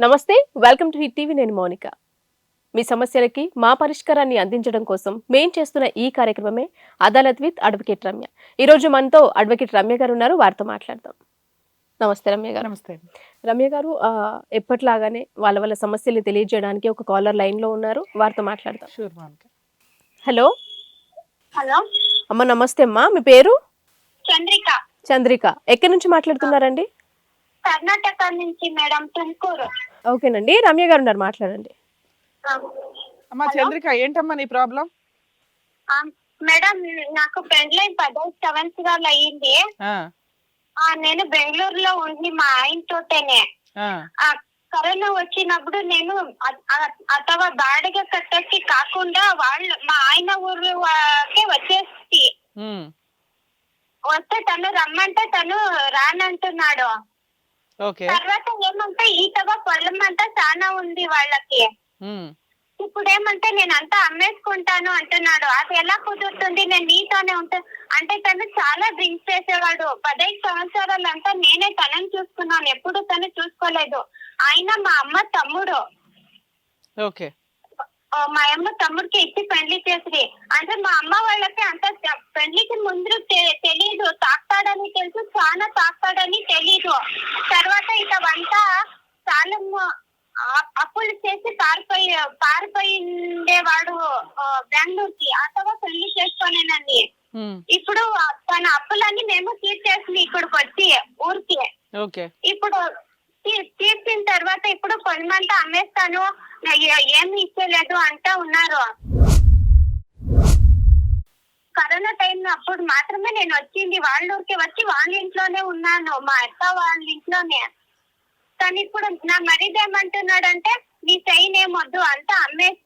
నమస్తే welcome to hit TV నేను మౌనిక. మీ సమస్యలకి మా పరిష్కారాన్ని అందించడం కోసం మేం చేస్తున్న ఈ కార్యక్రమమే అదాలత్ విత్ అడ్వకేట్ రమ్య. ఈ రోజు మనతో అడ్వకేట్ రమ్య గారు ఉన్నారు వారితో మాట్లాడదాం. నమస్తే రమ్య గారు. నమస్తే. రమ్య గారు ఎప్పటిలాగానే వాళ్ళ వాళ్ళ సమస్యల్ని తెలియజేయడానికి ఒక కాలర్ లైన్లో ఉన్నారు వారితో మాట్లాడదాం. హలో. హలో. అమ్మ నమస్తే అమ్మా మీ పేరు? చంద్రిక. చంద్రిక. ఎక్కడి నుంచి మాట్లాడుతున్నారండి? కర్ణాటక నుంచి మేడం తుమ్కూరు. ఓకేనండి. రమ్య గారు ఉన్నారు మాట్లాడండి. అమ్మా చంద్రిక ఏంటమ్మా నీ ప్రాబ్లం? ఆ, మేడం నాకు పెండ్లైన్ పదో సంవత్సరాలు అయ్యింది ఆ. నేను బెంగళూరులో ఉండి మా ఆయన తోటనే. ఆ. కరోనా వచ్చినప్పుడు నేను అథవా బాడిగ కట్టేసి కాకుండా వాళ్ళ మా ఆయన ఊరు వచ్చేసి వస్తే తను రమ్మంటే తను రానంటున్నాడు. తర్వాత ఏమంటే ఈతగా పొలం అంతా చాలా ఉంది వాళ్ళకి. ఇప్పుడు ఏమంటే నేను అంతా అమ్మేసుకుంటాను అంటున్నాడు. అది ఎలా కుదురుతుంది? నేను నీతోనే ఉంటా అంటే తను చాలా డ్రింక్స్ చేసేవాడు. పదహైదు సంవత్సరాలు అంతా నేనే తనని చూసుకున్నాను. ఎప్పుడు తను చూసుకోలేదు. ఆయన మా అమ్మ తమ్ముడు. ఓకే. మా అమ్మ తమ్ముడికి ఇచ్చి పెళ్ళి చేసి అంటే మా అమ్మ వాళ్ళకి అంత పెళ్ళికి ముందు తెలీదు. తాకుతాడని తెలుసు చాలా తాకుతాడని తెలీదు. తర్వాత ఇక వంట చాలా ఆ- అప్పులు చేసి పారిపోయి పారిపోయిండేవాడు ఆ, బెంగళూరుకి. అతగా పెళ్ళి చేసుకునేనని. ఇప్పుడు ఆ తన అప్పులన్నీ మేము తీర్చేసి ఇక్కడికి వచ్చి ఊరికి ఇప్పుడు తీర్చిన తర్వాత ఇప్పుడు కొంతమంది అమ్మేస్తాను. ఏం ఏమి ఇచ్చేలేదు అంటా ఉన్నారు. కరోనా టైం అప్పుడు మాత్రమే నేను వచ్చింది. వాళ్ళ ఊరికి వచ్చి వాళ్ళ ఇంట్లోనే ఉన్నాను. మా అత్త వాళ్ళ ఇంట్లోనే. కానీ ఇప్పుడు నా మరిది ఏమంటున్నాడంటే నీ సైన్ ఏమొద్దు అంతా అమ్మే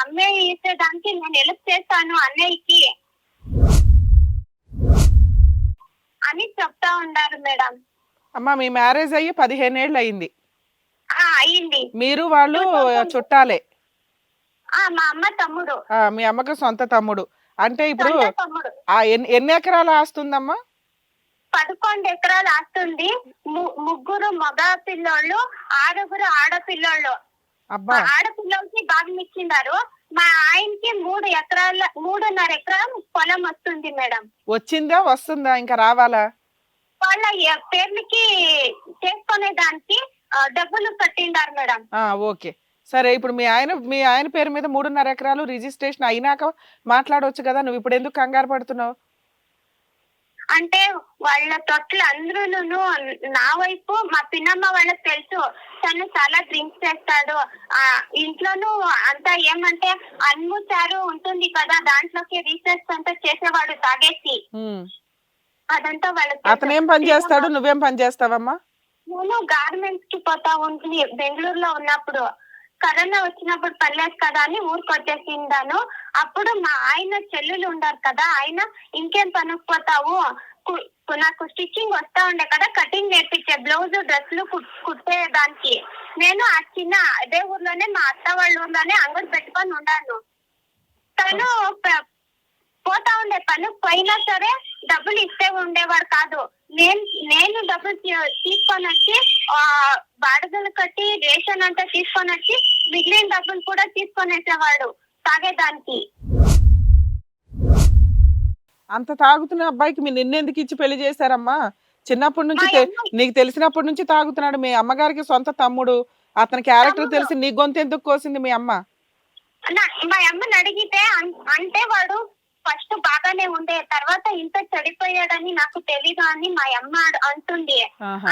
అమ్మే ఇచ్చేదానికి నేను హెల్ప్ చేస్తాను అన్నయ్యకి. అని చెప్తా ఉన్నారు మేడం. అమ్మా మీ మ్యారేజ్ అయ్యి పదిహేను ఏళ్ళు అయింది ఆ అయింది మీరు వాళ్ళు చుట్టాలే. ఆ మా అమ్మ తమ్ముడు. ఆ, మీ అమ్మకు సొంత తమ్ముడు. అంటే ఇప్పుడు ఆ ఎన్ని ఎకరాలు ఆస్తుందమ్మా? పదకొండు ఎకరాలు ఆస్తుంది. ముగ్గురు మగ పిల్లోళ్ళు ఆరుగురు ఆడపిల్లోళ్ళు. ఆడపిల్లలకి భాగం ఇచ్చిండారు మా ఆయనకి మూడు ఎకరాల మూడున్నర ఎకరం పొలం వస్తుంది మేడం. వచ్చిందా వస్తుందా ఇంకా రావాలా? వాళ్ళ పేర్లకి చేసుకునే దానికి డబ్బులు కట్టిండారు మేడం. ఆ ఓకే. సరే ఇప్పుడు మీ ఆయన మీ ఆయన పేరు మీద మూడున్నర ఎకరాలు రిజిస్ట్రేషన్ అయినాక మాట్లాడవచ్చు కదా నువ్వు ఇప్పుడు ఎందుకు కంగారు పడుతున్నావు? అంటే వాళ్ళ తొట్లు అందరూను నా వైపు మా పిన్నమ్మ వాళ్ళకి తెలుసు. తను చాలా డ్రింక్స్ చేస్తాడు. ఆ ఇంట్లోనూ అంతా ఏమంటే అన్ము చారు ఉంటుంది కదా దాంట్లోకి రీసెర్చ్ అంతా చేసేవాడు తాగేసి. అదంతా వాళ్ళకి. అతను ఏం పని చేస్తాడు? నువ్వేం పని చేస్తావమ్మా? నేను గార్మెంట్స్కి పోతా ఉంటుంది బెంగళూరులో ఉన్నప్పుడు. కరోనా వచ్చినప్పుడు పర్లేదు కదా అని ఊరికి వచ్చేసిందాను అప్పుడు మా ఆయన చెల్లెలు ఉండారు కదా ఆయన ఇంకేం పనుకుపోతావు? నాకు స్టిచ్చింగ్ వస్తా ఉండే కదా కటింగ్ నేర్పించే బ్లౌజ్ డ్రెస్లు కుట్టే దానికి నేను ఆ చిన్న అదే ఊర్లోనే మా అత్త వాళ్ళ ఊర్లోనే అంగడి పెట్టుకొని ఉన్నాను తను పోతా ఉండే పని పోయినా సరే డబ్బులు ఇస్తే ఉండేవాడు కాదు. నేను నేను డబ్బులు తీసుకొని వచ్చి బాడుగలు కట్టి రేషన్ అంతా తీసుకొని వచ్చి మిగిలిన డబ్బులు కూడా తీసుకొని వచ్చేవాడు తాగేదానికి. అంత తాగుతున్న అబ్బాయికి మీరు నిన్నెందుకు ఇచ్చి పెళ్ళి చేశారమ్మా? చిన్నప్పటి నుంచి నీకు తెలిసినప్పటి నుంచి తాగుతున్నాడు మీ అమ్మగారికి సొంత తమ్ముడు. అతని క్యారెక్టర్. తెలిసి నీ గొంతు ఎందుకు కోసింది మీ అమ్మ? మా అమ్మని అడిగితే అంటే వాడు ఫస్ట్ బాగానే ఉండే. తర్వాత ఇంత చెడిపోయాడని నాకు తెలీదు అని మా అమ్మ అంటుంది.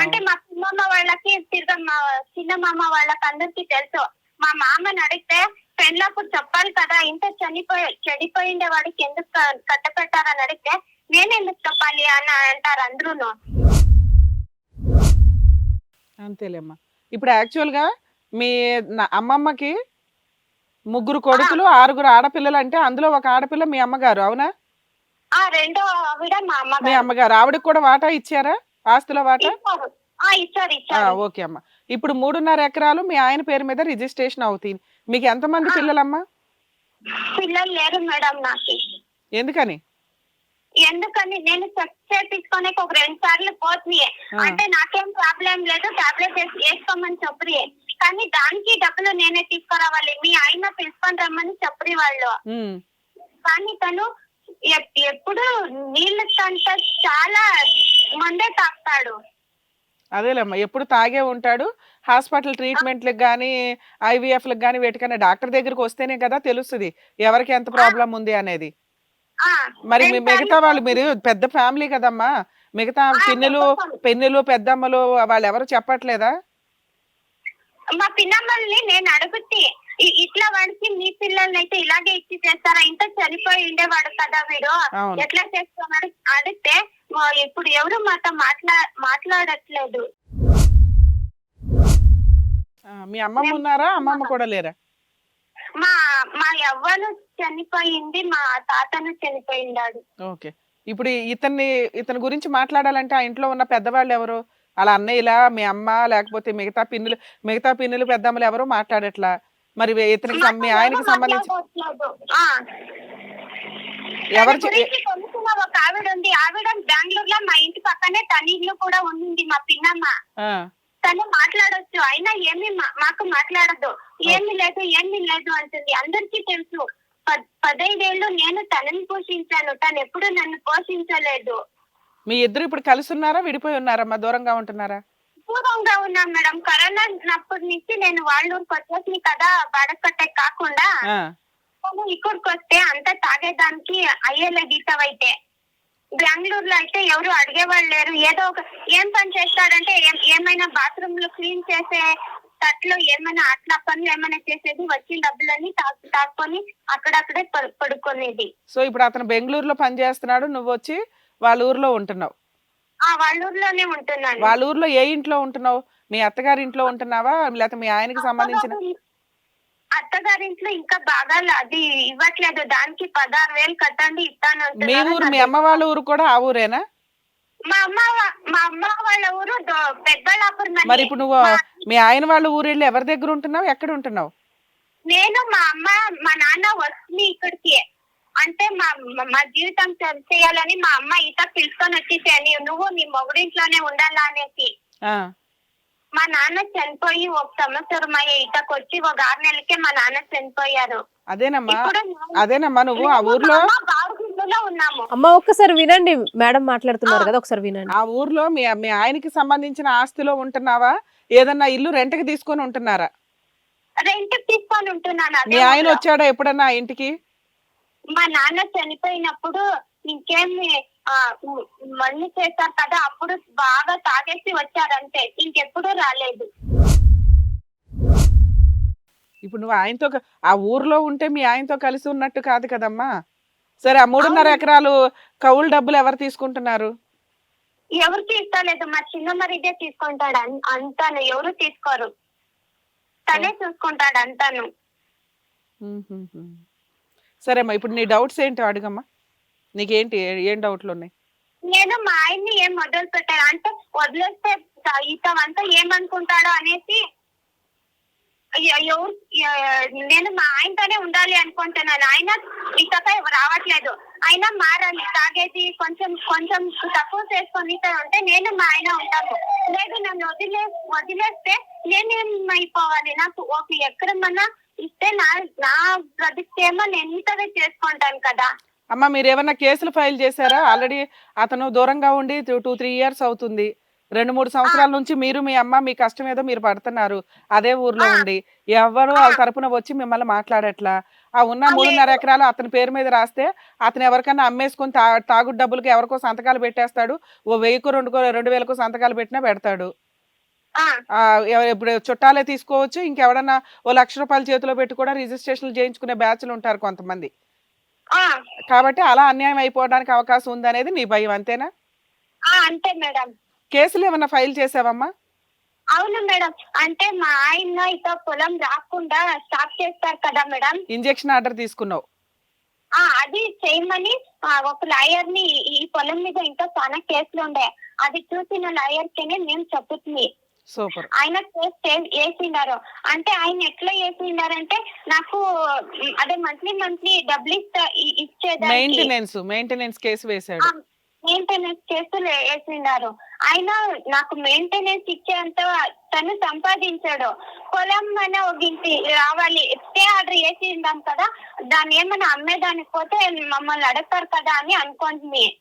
అంటే మా చిన్నమ్మ వాళ్ళకి తిరగ మా చిన్న మామ వాళ్ళకి అందరికి తెలుసు. మా మామని అడిగితే పెళ్ళప్పుడు చెప్పాలి కదా ఇంత చనిపోయి చెడిపోయిండే వాడికి ఎందుకు కట్టపెట్టారని అడిగితే నేను ఎందుకు చెప్పాలి అని అంటారు అందరూను. అంతేలేమ్మా. ఇప్పుడు యాక్చువల్గా మీ అమ్మమ్మకి ముగ్గురు కొడుకులు ఆరుగురు ఆడపిల్లలు అంటే అందులో ఒక ఆడపిల్ల మీ అమ్మగారు అవునా? ఆ రెండో ఆవిడ మా మీ అమ్మగారు. అమ్మగారు. ఆవిడకి కూడా వాటా ఇచ్చారా? ఆస్తుల వాటా? ఇచ్చారు. ఇచ్చారు ఓకే అమ్మా. ఇప్పుడు మూడున్నర ఎకరాలు మీ ఆయన పేరు మీద రిజిస్ట్రేషన్ అవుతుంది మీకు ఎంతమంది. పిల్లలమ్మా? పిల్లలు లేరు మేడం నాకు. ఎందుకని? ఎందుకని? నేను చెక్ చేపించుకొని ఒక రెండు సార్లు ఆ. అంటే నాకేం ప్రాబ్లం లేదు. టాబ్లెట్ వేసుకోమని చెప్పి కానీ దానికి డబ్బులు నేనే తీసుకురావాలి. మీ ఆయన పిలుచుకొని రమ్మని చెప్పి వాళ్ళు. కానీ తను ఎప్- ఎప్పుడు నీళ్ళు కంట చాలా మందే తాగుతాడు అదేలేమ్మా ఎప్పుడు తాగే ఉంటాడు. హాస్పిటల్ ట్రీట్మెంట్లకు కానీ ఐవీఎఫ్లకు కానీ వేటికన్నా డాక్టర్ దగ్గరికి వస్తేనే కదా తెలుస్తుంది ఎవరికి ఎంత ప్రాబ్లం ఉంది అనేది. మరి మిగతా వాళ్ళు మీరు పెద్ద ఫ్యామిలీ కదమ్మా. మిగతా పిన్నులు. పెన్నులు పెద్దమ్మలు వాళ్ళు ఎవరు చెప్పట్లేదా? మా పిన్నమ్మల్ని నేను అడుగుతే ఇట్లా వాడికి మీ పిల్లల్ని అయితే ఇలాగే ఇచ్చి చేస్తారా? ఇంత చనిపోయి ఉండేవాడు కదా వీడు. ఎట్లా చేస్తున్నాడు అడిగితే "మా ఇప్పుడు ఎవరు మాతో మాట్లా మాట్లాడట్లేదు. మీ అమ్మమ్మ ఉన్నారా? అమ్మమ్మ కూడా లేరా? మా మా యవ్వను చనిపోయింది మా తాతను చనిపోయిండాడు. ఓకే. ఇప్పుడు ఇతన్ని ఇతని గురించి మాట్లాడాలంటే ఆ ఇంట్లో ఉన్న పెద్దవాళ్ళు ఎవరు? అలా అన్నయ్యలా మీ అమ్మ లేకపోతే మిగతా పిన్నులు మిగతా పిన్నులు పెద్దమ్మలు ఎవరు మాట్లాడట్లా? మరి ఇతనికి మీ ఆయనకి సంబంధించి. ఎవరు ఒక ఆవిడ ఉంది. ఆవిడ బెంగళూరులో మా ఇంటి పక్కనే తన ఇల్లు కూడా ఉంది మా పిన్నమ్మ. తను మాట్లాడొచ్చు. అయినా ఏమి మాకు మాట్లాడదు ఏమి లేదు ఏమి లేదు అంటుంది. అందరికీ తెలుసు. పద్- పదైదేళ్ళు నేను తనని పోషించాను. తను ఎప్పుడు నన్ను పోషించలేదు. మీ ఇద్దరు ఇప్పుడు కలిసి ఉన్నారా? విడిపోయి ఉన్నారమ్మా దూరంగా ఉంటున్నారా? దూరంగా ఉన్నాం మేడం. కరోనా ఉన్నప్పటి నుంచి నేను వాళ్ళ ఊరికి వచ్చేసి కదా బడకట్టే కాకుండా ఇక్కడికి వస్తే అంతా తాగేదానికి అయ్యేలే గీతవైతే బెంగళూరులో అయితే ఎవరు అడిగేవాళ్ళు లేరు. ఏదో ఒక ఏం పని చేస్తాడంటే ఏమైనా బాత్రూమ్లో క్లీన్ చేసే తట్లో ఏమైనా అట్లా పనులు ఏమైనా చేసేది వచ్చిన డబ్బులన్నీ తాకు తాకొని అక్కడక్కడే పడు- పడుకునేది. సో ఇప్పుడు అతను బెంగళూరులో పని చేస్తున్నాడు. నువ్వు వచ్చి వాళ్ళ ఊర్లో ఉంటున్నావు. ఆ వాళ్ళ ఊర్లోనే ఉంటున్నాను. వాళ్ళ ఊర్లో ఏ ఇంట్లో ఉంటున్నావు? మీ అత్తగారి ఇంట్లో ఉంటున్నావా? లేకపోతే మీ ఆయనకి సంబంధించిన అత్తగారి- అత్తగారింట్లో ఇంకా బాగా అది ఇవ్వట్లేదు. దానికి పదహారు వేలు కట్టండి ఇస్తాను మీ అంటున్నారు. ఊరు మీ అమ్మ వాళ్ళ ఊరు కూడా ఆ ఊరేనా? మా అమ్మ వా- మా అమ్మ వాళ్ళ ఊరు దో- పెద్దలాపురం అండి. మరి ఇప్పుడు నువ్వు మా- మీ ఆయన వాళ్ళ ఊరు వెళ్ళి ఎవరి దగ్గర ఉంటున్నావు? ఎక్కడ ఉంటున్నావు? నేను మా అమ్మ మా నాన్న వస్తుంది ఇక్కడికి. అంటే మా మా- జీవితం చేయాలని మా అమ్మ ఈత పిలుచుకొని వచ్చేసాను నువ్వు నీ మొగుడింట్లోనే ఉండాలా అనేసి. ఆ, మా నాన్న చనిపోయి ఒక సంవత్సరం అయ్యే ఈతకు వచ్చి ఒక ఆరు నెలలకే మా నాన్న చనిపోయారు. అదేనమ్మా. అదేనమ్మా నువ్వు ఆ ఊర్లో? అమ్మ బాడుగిల్లులో ఉన్నాము. అమ్మ ఒక్కసారి వినండి. మేడం మాట్లాడుతున్నారు కదా ఒకసారి వినండి. ఆ ఊర్లో మీ మీ ఆయనకి సంబంధించిన ఆస్తిలో ఉంటున్నావా? ఏదన్నా ఇల్లు రెంట్కి తీసుకొని ఉంటున్నారా? రెంట్ తీసుకొని ఉంటున్నాను అదే మీ ఆయన. వచ్చాడా ఎప్పుడన్నా ఆ ఇంటికి? మా నాన్న చనిపోయినప్పుడు ఇంకేమి ఆ, మ్- మళ్ళీ చేశారు కదా అప్పుడు బాగా తాగేసి వచ్చారంతే. ఇంకెప్పుడు రాలేదు. ఇప్పుడు నువ్వు ఆయనతో ఆ ఊర్లో ఉంటే మీ ఆయనతో కలిసి ఉన్నట్టు కాదు కదమ్మా. సరే ఆ మూడున్నర. ఎకరాలు కౌలు డబ్బులు ఎవరు తీసుకుంటున్నారు? ఎవరికి ఇస్తలేదు మా చిన్న మరిదే తీసుకుంటాడు. అంతాను. ఎవరు తీసుకోరు. తనే చూసుకుంటాడు అంతాను. సరేమ్మా ఇప్పుడు నీ డౌట్స్ ఏంటో అడుగమ్మా. నీకేంటి ఏం డౌట్లు ఉన్నాయి నేను మా ఆయన్ని ఏం మొదలు పెట్టాను? అంటే వదిలేస్తే ఇతమంతా ఏమనుకుంటాడో అనేసి ఎవరు నేను మా ఆయనతోనే ఉండాలి అనుకుంటున్నాను. ఆయన ఇతపై రావట్లేదు. అయినా మారాలి తాగేది కొంచెం కొంచెం తక్కువ చేసుకొని ఉంటే నేను మా ఆయన ఉంటాను లేదు నన్ను వదిలే వదిలేస్తే నేనేమైపోవాలి నాకు ఒక ఎక్కడమన్నా ఇస్తే నా నా నేను ఇంతవే చేసుకుంటాను కదా. అమ్మా మీరు ఏమన్నా కేసులు ఫైల్ చేశారా? ఆల్రెడీ అతను దూరంగా ఉండి టూ త్రీ ఇయర్స్ అవుతుంది. రెండు మూడు సంవత్సరాల నుంచి మీరు మీ అమ్మ మీ కష్టం ఏదో మీరు పడుతున్నారు. అదే ఊర్లో. ఉండి. ఎవరు వాళ్ళ తరపున వచ్చి మిమ్మల్ని మాట్లాడట్లా? ఆ ఉన్న మూడున్నర. ఎకరాలు అతని పేరు మీద రాస్తే అతను ఎవరికైనా అమ్మేసుకొని తా తాగుడు డబ్బులకి ఎవరికో సంతకాలు పెట్టేస్తాడు. ఓ వెయ్యికో రెండుకో రెండు వేలకో సంతకాలు పెట్టినా పెడతాడు. ఇప్పుడు చుట్టాలే తీసుకోవచ్చు ఇంకెవడన్నా ఓ లక్ష రూపాయల చేతిలో పెట్టి కూడా రిజిస్ట్రేషన్లు చేయించుకునే బ్యాచ్లు ఉంటారు కొంతమంది. కాబట్టి అలా అన్యాయం అయిపోవడానికి అవకాశం ఉందనేది నీ భయం అంతేనా? అంతే మేడం. కేసులు ఏమన్నా ఫైల్ చేసావమ్మా? అవును మేడం. అంటే మా ఆయన ఇతో పొలం రాకుండా స్టాప్ చేస్తారు కదా మేడం. ఇంజెక్షన్ ఆర్డర్ తీసుకున్నావు. అది చేయమని ఒక లాయర్ని ఈ- పొలం మీద ఇంకా చాలా కేసులు ఉండే. అది చూసిన లాయర్ కేనే మేము చెప్పుతుంది సూపర్. ఆయన వేసిండారు. అంటే ఆయన ఎట్లా వేసిండారంటే నాకు అదే మంత్లీ మంత్లీ డబ్బులు ఇస్తా ఇ- ఇచ్చేదానికి. మెయింటెనెన్స్ మెయింటెనెన్స్ కేసు వేశాడు. మెయింటెనెన్స్ కేసులు వేసిండారు. ఆయన నాకు మెయింటెనెన్స్ ఇచ్చేంత తను సంపాదించాడు. పొలం మన ఒక ఇంటి రావాలి స్టే ఆర్డర్ వేసిందాం కదా దాన్ని ఏమైనా అమ్మేదానికి పోతే మమ్మల్ని అడుగుతారు కదా అని అనుకుంటుంది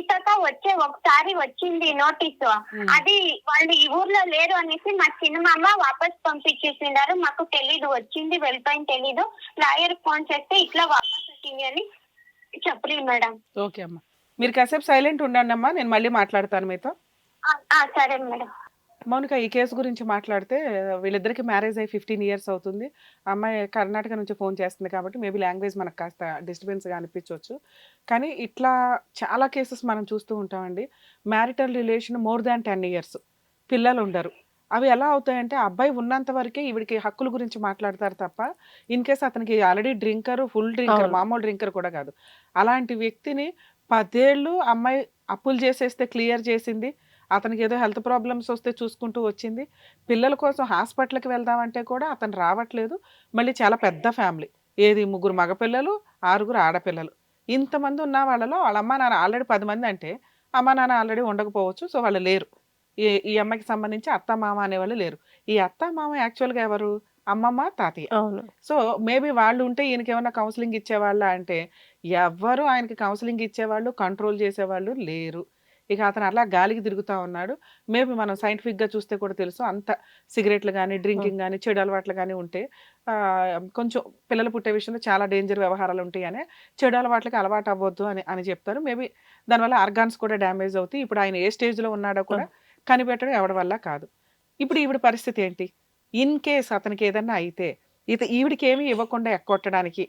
తర్వాత వచ్చే ఒకసారి వచ్చింది నోటీసు. అది వాళ్ళు ఈ ఊర్లో లేరు అనేసి మా చిన్నమామ వాపస్ పంపించేసిండారు. మాకు తెలీదు వచ్చింది వెళ్ళిపోయింది తెలీదు. లాయర్ ఫోన్ చేస్తే ఇట్లా వాపస్ వచ్చింది అని చెప్పలేదు మేడం. ఓకే అమ్మా. మీరు కాసేపు సైలెంట్ ఉండండి అమ్మా నేను మళ్ళీ మాట్లాడతాను మీతో. సరే మేడం. మౌనిక ఈ కేసు గురించి మాట్లాడితే వీళ్ళిద్దరికి మ్యారేజ్ అయ్యి ఫిఫ్టీన్ ఇయర్స్ అవుతుంది. అమ్మాయి కర్ణాటక నుంచి ఫోన్ చేస్తుంది కాబట్టి మేబీ లాంగ్వేజ్ మనకు కాస్త డిస్టర్బెన్స్గా అనిపించవచ్చు కానీ ఇట్లా చాలా కేసెస్ మనం చూస్తూ ఉంటామండి. Marital relation more than ten years. పిల్లలు ఉండరు అవి ఎలా అవుతాయంటే అబ్బాయి ఉన్నంత వరకే ఈవిడికి హక్కుల గురించి మాట్లాడతారు తప్ప ఇన్ కేస్ అతనికి ఆల్రెడీ డ్రింకర్ ఫుల్ డ్రింకర్. మామూలు డ్రింకర్ కూడా కాదు. అలాంటి వ్యక్తిని పదేళ్ళు అమ్మాయి అప్పులు చేసేస్తే క్లియర్ చేసింది. అతనికి ఏదో హెల్త్ ప్రాబ్లమ్స్ వస్తే చూసుకుంటూ వచ్చింది. పిల్లల కోసం హాస్పిటల్కి వెళ్దామంటే కూడా అతను రావట్లేదు. మళ్ళీ చాలా పెద్ద ఫ్యామిలీ. ఏది ముగ్గురు మగపిల్లలు ఆరుగురు ఆడపిల్లలు. ఇంతమంది ఉన్న వాళ్ళలో వాళ్ళ అమ్మ నాన్న ఆల్రెడీ పది మంది అంటే అమ్మ నాన్న ఆల్రెడీ ఉండకపోవచ్చు సో వాళ్ళు లేరు. ఈ ఈ అమ్మాయికి సంబంధించి అత్త మామ అనేవాళ్ళు లేరు. ఈ అత్త మామ యాక్చువల్గా ఎవరు? అమ్మమ్మ తాతయ్య. అవును. సో మేబీ వాళ్ళు ఉంటే ఈయనకి ఏమైనా కౌన్సిలింగ్ ఇచ్చేవాళ్ళ అంటే ఎవ్వరు ఆయనకి కౌన్సిలింగ్ ఇచ్చేవాళ్ళు కంట్రోల్ చేసేవాళ్ళు లేరు. ఇక అతను అలా గాలికి తిరుగుతూ ఉన్నాడు. మేబీ మనం సైంటిఫిక్గా చూస్తే కూడా తెలుసు అంత సిగరెట్లు కానీ డ్రింకింగ్ కానీ చెడు అలవాట్లు కానీ ఉంటే కొంచెం పిల్లలు పుట్టే విషయంలో చాలా డేంజర్ వ్యవహారాలు ఉంటాయి అని చెడు అలవాట్లకి అలవాటు అవ్వద్దు అని అని చెప్తారు. మేబీ దానివల్ల ఆర్గాన్స్ కూడా డ్యామేజ్ అవుతాయి. ఇప్పుడు ఆయన ఏ స్టేజ్లో ఉన్నాడో కూడా కనిపెట్టడం ఎవరి వల్ల కాదు. ఇప్పుడు ఈవిడ పరిస్థితి ఏంటి? ఇన్ కేస్ అతనికి ఏదన్నా అయితే ఇత ఈవిడికి ఏమీ ఇవ్వకుండా ఎక్కొట్టడానికి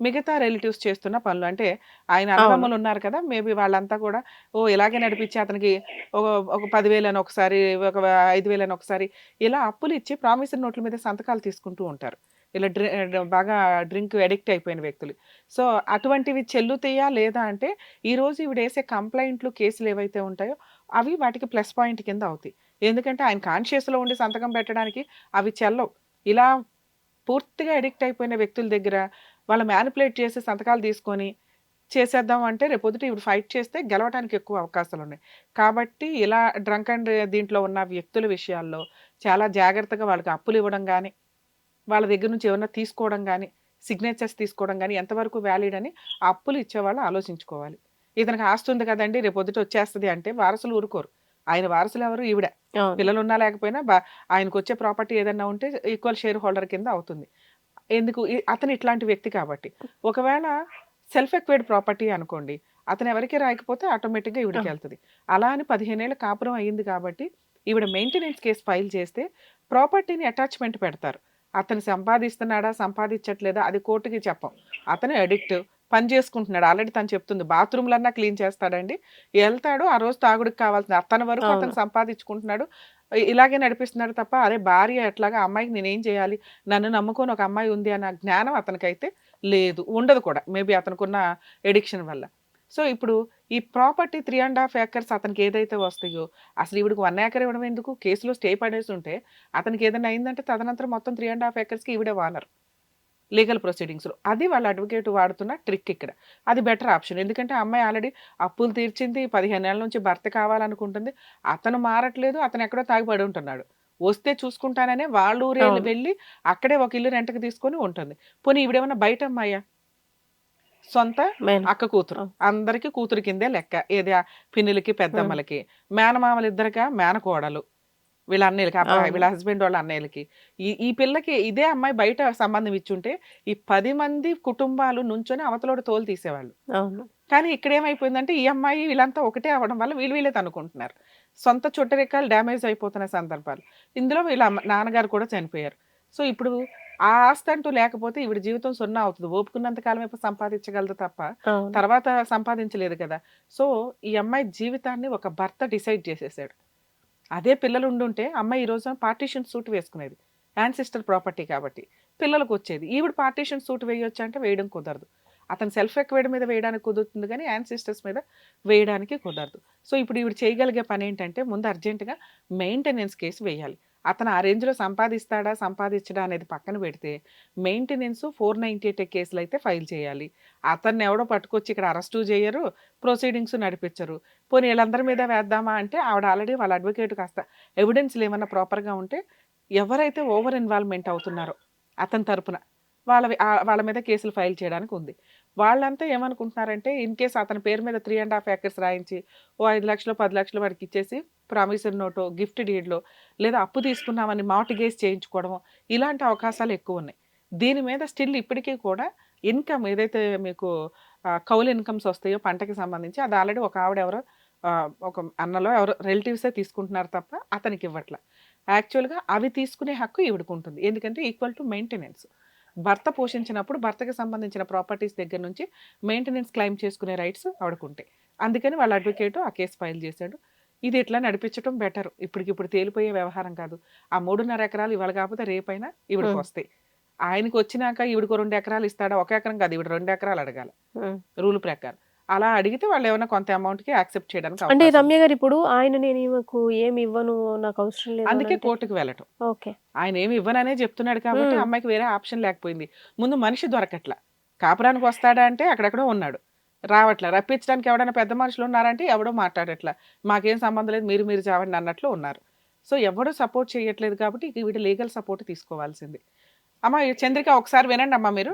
మిగతా రిలేటివ్స్ చేస్తున్న పనులు. అంటే ఆయన అన్నదమ్ములు ఉన్నారు కదా మేబీ వాళ్ళంతా కూడా ఓ ఇలాగే నడిపించి అతనికి ఒక ఒక పదివేలు అని ఒకసారి ఒక ఐదు వేలు అని ఒకసారి ఇలా అప్పులు ఇచ్చి ప్రామిసరీ నోట్ల మీద సంతకాలు తీసుకుంటూ ఉంటారు. ఇలా డ్రి బాగా డ్రింక్ అడిక్ట్ అయిపోయిన వ్యక్తులు. సో అటువంటివి చెల్లుతాయా లేదా అంటే ఈ రోజు ఈవిడ వేసే కంప్లైంట్లు కేసులు ఏవైతే ఉంటాయో అవి వాటికి ప్లస్ పాయింట్ కింద అవుతాయి. ఎందుకంటే ఆయన కాన్షియస్లో ఉండి సంతకం పెట్టడానికి అవి చెల్లవు. ఇలా పూర్తిగా అడిక్ట్ అయిపోయిన వ్యక్తుల దగ్గర వాళ్ళు మ్యానిపులేట్ చేసి సంతకాలు తీసుకొని చేసేద్దాం అంటే రేపొద్దుట ఇప్పుడు ఫైట్ చేస్తే గెలవడానికి ఎక్కువ అవకాశాలు ఉన్నాయి. కాబట్టి ఇలా డ్రంక్ అండ్ దీంట్లో ఉన్న వ్యక్తుల విషయాల్లో చాలా జాగ్రత్తగా వాళ్ళకి అప్పులు ఇవ్వడం కానీ వాళ్ళ దగ్గర నుంచి ఏమన్నా తీసుకోవడం కానీ సిగ్నేచర్స్ తీసుకోవడం కానీ ఎంతవరకు వ్యాలిడ్ అని అప్పులు ఇచ్చేవాళ్ళు ఆలోచించుకోవాలి. ఇతనికి ఆస్తి ఉంది కదండి రేపు పొద్దుట వచ్చేస్తుంది అంటే వారసులు ఊరుకోరు. ఆయన వారసులు ఎవరు? ఈవిడ. పిల్లలు ఉన్నా లేకపోయినా బా- ఆయనకు వచ్చే ప్రాపర్టీ ఏదైనా ఉంటే ఈక్వల్ షేర్ హోల్డర్ కింద అవుతుంది. ఎందుకు? అతను ఇట్లాంటి వ్యక్తి కాబట్టి. ఒకవేళ సెల్ఫ్ ఎక్వైడ్ ప్రాపర్టీ అనుకోండి అతను ఎవరికి రాయకపోతే ఆటోమేటిక్గా ఈవిడికి వెళ్తుంది. అలా అని పదిహేనేళ్ళ కాపురం అయ్యింది కాబట్టి ఈవిడ మెయింటెనెన్స్ కేసు ఫైల్ చేస్తే ప్రాపర్టీని అటాచ్మెంట్ పెడతారు. అతను సంపాదిస్తున్నాడా సంపాదించట్లేదా అది కోర్టుకి చెప్పం. అతను అడిక్ట్ పని చేసుకుంటున్నాడు. ఆల్రెడీ తను చెప్తుంది బాత్రూమ్లన్నా క్లీన్ చేస్తాడండి. వెళ్తాడు ఆ రోజు తాగుడికి కావాల్సింది. అతని వరకు అతను. సంపాదించుకుంటున్నాడు. ఇలాగే నడిపిస్తున్నారు తప్ప అరే భార్య ఎట్లాగా అమ్మాయికి నేనేం చేయాలి? నన్ను నమ్ముకొని ఒక అమ్మాయి ఉంది అన్న జ్ఞానం అతనికైతే లేదు. ఉండదు కూడా. మేబీ అతనుకున్న ఎడిక్షన్ వల్ల. సో ఇప్పుడు ఈ property three and half acres అతనికి ఏదైతే వస్తాయో అసలు ఈవిడికి వన్ ఏకర్ ఇవ్వడం ఎందుకు? కేసులో స్టే పడేసి ఉంటే అతనికి ఏదైనా అయిందంటే తదనంతరం మొత్తం త్రీ అండ్ హాఫ్ ఏకర్స్కి ఈవిడే వాలరు లీగల్ ప్రొసీడింగ్స్లో. అది వాళ్ళ అడ్వకేట్ వాడుతున్న ట్రిక్ ఇక్కడ. అది బెటర్ ఆప్షన్. ఎందుకంటే అమ్మాయి ఆల్రెడీ అప్పులు తీర్చింది పదిహేను ఏళ్ళ నుంచి భర్త కావాలనుకుంటుంది. అతను మారట్లేదు అతను ఎక్కడో తాగిపడి ఉంటున్నాడు. వస్తే చూసుకుంటాననే వాళ్ళ ఊరే. వెళ్ళి అక్కడే ఒక ఇల్లు రెంట్కి తీసుకొని ఉంటుంది. పోనీ ఈవిడేమన్నా బయట అమ్మాయ్యా సొంత అక్క కూతురు. అందరికి కూతురు కిందే లెక్క. ఏది పిన్నులకి పెద్దమ్మలకి? మేనమామలు ఇద్దరికా మేనకోడలు. వీళ్ళ అన్నయ్యలకి అబ్బాయి. వీళ్ళ హస్బెండ్ వాళ్ళ అన్నయ్యలకి. ఈ ఈ పిల్లకి ఇదే అమ్మాయి బయట సంబంధం ఇచ్చుంటే ఈ పది మంది కుటుంబాలు నుంచొని అవతలోడు తోలు తీసేవాళ్ళు. కానీ ఇక్కడ ఏమైపోయిందంటే ఈ అమ్మాయి వీళ్ళంతా ఒకటే అవ్వడం వల్ల వీళ్ళు వీళ్ళే తనుకుంటున్నారు. సొంత చుట్టరికాలు డ్యామేజ్ అయిపోతున్న సందర్భాలు. ఇందులో వీళ్ళ నాన్నగారు కూడా చనిపోయారు. సో ఇప్పుడు ఆ ఆస్తి అంటూ లేకపోతే ఈవిడ జీవితం సున్నా అవుతుంది. ఓపుకున్నంత కాలం ఎప్పుడు సంపాదించగలదు తప్ప తర్వాత సంపాదించలేదు కదా. సో ఈ అమ్మాయి జీవితాన్ని ఒక భర్త డిసైడ్ చేసేసాడు. అదే పిల్లలు ఉండుంటే అమ్మాయి ఈ పార్టీషన్ సూట్ వేసుకునేది. యాన్సిస్టర్ ప్రాపర్టీ కాబట్టి పిల్లలకు వచ్చేది. ఈవిడ పార్టీషన్ సూట్ వేయొచ్చు అంటే వేయడం కుదరదు. అతను సెల్ఫ్ ఎక్వైడ్ మీద వేయడానికి కుదురుతుంది కానీ యాన్సిస్టర్స్ మీద వేయడానికి కుదరదు. సో ఇప్పుడు ఈవిడ చేయగలిగే పని ఏంటంటే ముందు అర్జెంటుగా మెయింటెనెన్స్ కేసు వేయాలి. అతను ఆ రేంజ్లో సంపాదిస్తాడా సంపాదించడా అనేది పక్కన పెడితే మెయింటెనెన్స్ ఫోర్ నైంటీ ఎయిట్ కేసులు అయితే ఫైల్ చేయాలి. అతన్ని ఎవడో పట్టుకొచ్చి ఇక్కడ అరెస్టు చేయరు ప్రొసీడింగ్స్ నడిపించరు పోనీ వీళ్ళందరి మీద వేద్దామా అంటే ఆవిడ ఆల్రెడీ వాళ్ళ అడ్వకేట్ కాస్త ఎవిడెన్స్లు ఏమన్నా ప్రాపర్గా ఉంటే ఎవరైతే ఓవర్ ఇన్వాల్వ్మెంట్ అవుతున్నారో అతని తరపున వాళ్ళ వాళ్ళ మీద కేసులు ఫైల్ చేయడానికి ఉంది. వాళ్ళంతా ఏమనుకుంటున్నారంటే ఇన్ కేస్ అతని పేరు మీద త్రీ అండ్ హాఫ్ ఏకర్స్ రాయించి ఓ ఐదు లక్షలు పది లక్షలు వాడికి ఇచ్చేసి ప్రామిసర్ నోటో గిఫ్ట్ డీడ్లో లేదా అప్పు తీసుకున్నామని మార్టిగేజ్ చేయించుకోవడం ఇలాంటి అవకాశాలు ఎక్కువ ఉన్నాయి. దీని మీద స్టిల్ ఇప్పటికీ కూడా ఇన్కమ్ ఏదైతే మీకు కౌలు ఇన్కమ్స్ వస్తాయో పంటకి సంబంధించి అది ఆల్రెడీ ఒక ఆవిడ ఎవరో ఒక అన్నలో ఎవరో రిలేటివ్సే తీసుకుంటున్నారు తప్ప అతనికి ఇవ్వట్ల. యాక్చువల్గా అవి తీసుకునే హక్కు ఈవిడకు ఉంటుంది. ఎందుకంటే ఈక్వల్ టు మెయింటెనెన్స్ భర్త పోషించినప్పుడు భర్తకి సంబంధించిన ప్రాపర్టీస్ దగ్గర నుంచి మెయింటెనెన్స్ క్లెయిమ్ చేసుకునే రైట్స్ ఆవిడకు ఉంటాయి. అందుకని వాళ్ళ అడ్వకేట్ ఆ కేసు ఫైల్ చేశాడు. ఇది ఇట్లా నడిపించడం బెటర్? ఇప్పటికిప్పుడు తేలిపోయే వ్యవహారం కాదు. ఆ మూడున్నర ఎకరాలు ఇవాళ కాకపోతే రేపైనా Hmm. వస్తాయి. ఆయనకు వచ్చినాక ఈవిడకు రెండు ఎకరాలు ఇస్తాడా? ఒక ఎకరం కాదు ఈవిడ రెండు ఎకరాలు అడగాలి. రూల్ ప్రకారం. అలా అడిగితే వాళ్ళు ఏమైనా కొంత అమౌంట్కి యాక్సెప్ట్ చేయడానికి అంటే. రమ్య గారు ఇప్పుడు ఆయన నేను ఈమెకు ఏమి ఇవ్వను నాకు అవసరం లేదు అందుకే కోర్టుకు వెళ్ళటం. ఓకే. ఆయన ఏమి ఇవ్వననే చెప్తున్నాడు కాబట్టి మ్మ్. అమ్మాయికి వేరే ఆప్షన్ లేకపోయింది. ముందు మనిషి దొరకట్లా. కాపురానికి వస్తాడా అంటే అక్కడెక్కడో ఉన్నాడు. రావట్లా. రప్పించడానికి ఎవడైనా పెద్ద మనుషులు ఉన్నారంటే ఎవడో మాట్లాడట్లా. మాకేం సంబంధం లేదు మీరు మీరు చావండి అన్నట్లు ఉన్నారు. సో ఎవడో సపోర్ట్ చేయట్లేదు కాబట్టి ఇక వీటి లీగల్ సపోర్ట్ తీసుకోవాల్సింది. అమ్మ చంద్రిక ఒకసారి వినండి అమ్మా మీరు.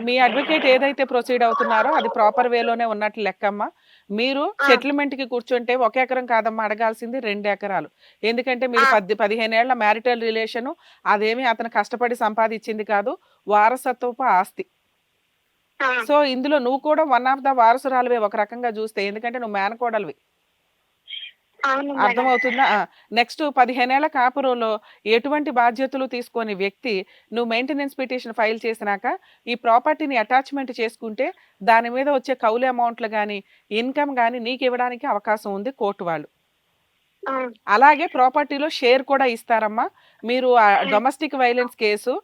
మీ- అడ్వకేట్ ఏదైతే ప్రొసీడ్ అవుతున్నారో అది ప్రాపర్ వేలోనే ఉన్నట్లు లెక్కమ్మా. మీరు. సెటిల్మెంట్కి కూర్చుంటే ఒక ఎకరం కాదమ్మా అడగాల్సింది రెండు ఎకరాలు. ఎందుకంటే మీరు. పది పదిహేను ఏళ్ళ మ్యారిటల్ రిలేషన్ అదేమి అతను కష్టపడి సంపాదించింది కాదు వారసత్వపు ఆస్తి. సో ఇందులో నువ్వు కూడా వన్ ఆఫ్ ద వారసురాలువే ఒక రకంగా చూస్తే ఎందుకంటే నువ్వు మేనకోడలివి. అర్థమవుతుందా? నెక్స్ట్ పదిహేనేళ్ళ కాపురంలో ఎటువంటి బాధ్యతలు తీసుకొని వ్యక్తి నువ్వు మెయింటెనెన్స్ పిటిషన్ ఫైల్ చేసినాక ఈ ప్రాపర్టీని అటాచ్మెంట్ చేసుకుంటే దాని మీద వచ్చే కౌలు అమౌంట్లు కానీ ఇన్కమ్ కానీ నీకు ఇవ్వడానికి అవకాశం ఉంది కోర్టు వాళ్ళు. అలాగే ప్రాపర్టీలో షేర్ కూడా ఇస్తారమ్మా. మీరు domestic violence case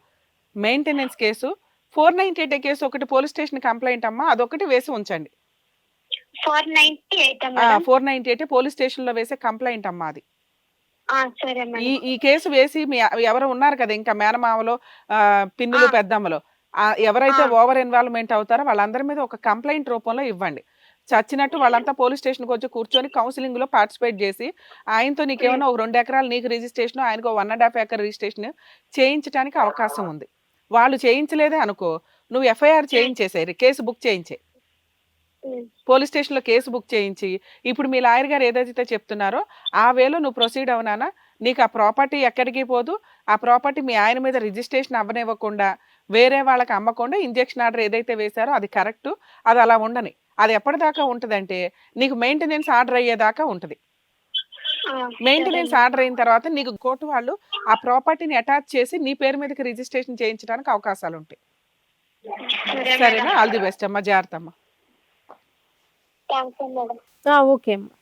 maintenance case four ninety eight case ఒకటి పోలీస్ స్టేషన్ కంప్లైంట్ అమ్మా అదొకటి వేసి ఉంచండి. Four ninety eight four ninety eight police స్టేషన్లో వేసే కంప్లైంట్ అమ్మా అది. ఈ ఈ కేసు వేసి మీ ఎవరు ఉన్నారు కదా ఇంకా మేనమామలో పిన్నులు. పెద్దమ్మలో ఎవరైతే. ఓవర్ ఇన్వాల్వ్మెంట్ అవుతారో వాళ్ళందరి మీద ఒక కంప్లైంట్ రూపంలో ఇవ్వండి. చచ్చినట్టు వాళ్ళంతా పోలీస్ స్టేషన్కి వచ్చి కూర్చొని కౌన్సిలింగ్లో పార్టిసిపేట్ చేసి ఆయనతో నీకేమైనా ఒక రెండు ఎకరాలు నీకు రిజిస్ట్రేషన్ ఆయనకు one and half acre registration చేయించడానికి అవకాశం ఉంది. వాళ్ళు చేయించలేదే అనుకో నువ్వు ఎఫ్ఐఆర్ చేయించేసేయి కేసు బుక్ చేయించే పోలీస్ స్టేషన్లో కేసు బుక్ చేయించి ఇప్పుడు మీ లాయర్ గారు ఏదైతే చెప్తున్నారో ఆ వేలో నువ్వు ప్రొసీడ్ అవునానా నీకు ఆ ప్రాపర్టీ ఎక్కడికి పోదు. ఆ ప్రాపర్టీ మీ ఆయన మీద రిజిస్ట్రేషన్ అవ్వనివ్వకుండా వేరే వాళ్ళకి అమ్మకుండా ఇంజెక్షన్ ఆర్డర్ ఏదైతే వేశారో అది కరెక్ట్ అది అలా ఉండని. అది ఎప్పటిదాకా ఉంటుందంటే నీకు మెయింటెనెన్స్ ఆర్డర్ అయ్యేదాకా ఉంటుంది. మెయింటెనెన్స్ ఆర్డర్ అయిన తర్వాత నీకు కోర్టు వాళ్ళు ఆ ప్రాపర్టీని అటాచ్ చేసి నీ పేరు మీదకి రిజిస్ట్రేషన్ చేయించడానికి అవకాశాలు ఉంటాయి సరే సరేనా? ఆల్ ది బెస్ట్ అమ్మా. జాగ్రత్త అమ్మా. ఓకే అమ్మా.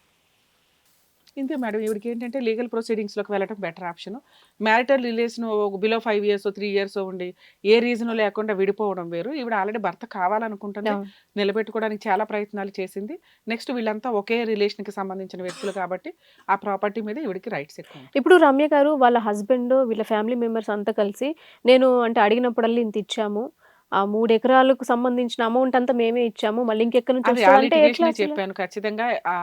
ఇంతే మేడం ఇవిడికి ఏంటంటే లీగల్ ప్రొసీడింగ్స్లోకి వెళ్ళడం better option. Marital relation below five years three years ఉండి ఏ రీజన్ లేకుండా విడిపోవడం వేరు. ఈవిడ ఆల్రెడీ భర్త కావాలనుకుంటుంది. నిలబెట్టుకోవడానికి చాలా ప్రయత్నాలు చేసింది. నెక్స్ట్ వీళ్ళంతా ఒకే రిలేషన్కి సంబంధించిన వ్యక్తులు కాబట్టి ఆ ప్రాపర్టీ మీద ఈవిడికి రైట్స్ ఎక్కువ. ఇప్పుడు రమ్య గారు వాళ్ళ హస్బెండ్ వీళ్ళ ఫ్యామిలీ మెంబర్స్ అంతా కలిసి నేను అంటే అడిగినప్పుడల్లా ఇంత ఇచ్చాము. ఆ మూడు ఎకరాలకు సంబంధించిన అమౌంట్ అంతా మేమే ఇచ్చాము. మళ్ళీ ఇంకెక్కడి నుంచి ఎట్లా అసలు? చెప్పాను. ఖచ్చితంగా ఆ,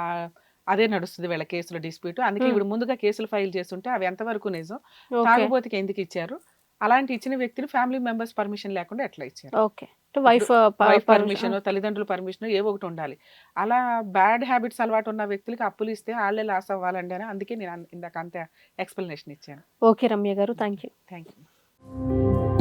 అదే నడుస్తుంది వీళ్ళ కేసులో డిస్ప్యూట్ అందుకే. ఇవిడ ముందుగా కేసులు ఫైల్ చేస్తుంటే అవి ఎంతవరకు నిజం? ఓకే. తాగుబోతుకి ఎందుకు ఇచ్చారు? అలాంటి ఇచ్చిన వ్యక్తిని ఫ్యామిలీ మెంబర్స్ పర్మిషన్ లేకుండా ఎట్లా ఇచ్చారు? ఓకే. వైఫ్ వైఫ్ పర్మిషన్ తల్లిదండ్రుల పర్మిషన్ ఏ ఒకటి ఉండాలి. అలా బ్యాడ్ హ్యాబిట్స్ అలవాటు ఉన్న వ్యక్తులకి అప్పులు ఇస్తే వాళ్ళే లాస్ అవ్వాలండి అని అందుకే నేను అన్- ఇందాక అంతే ఎక్స్ప్లెనేషన్ ఇచ్చాను. ఓకే రమ్య గారు. Thank you thank you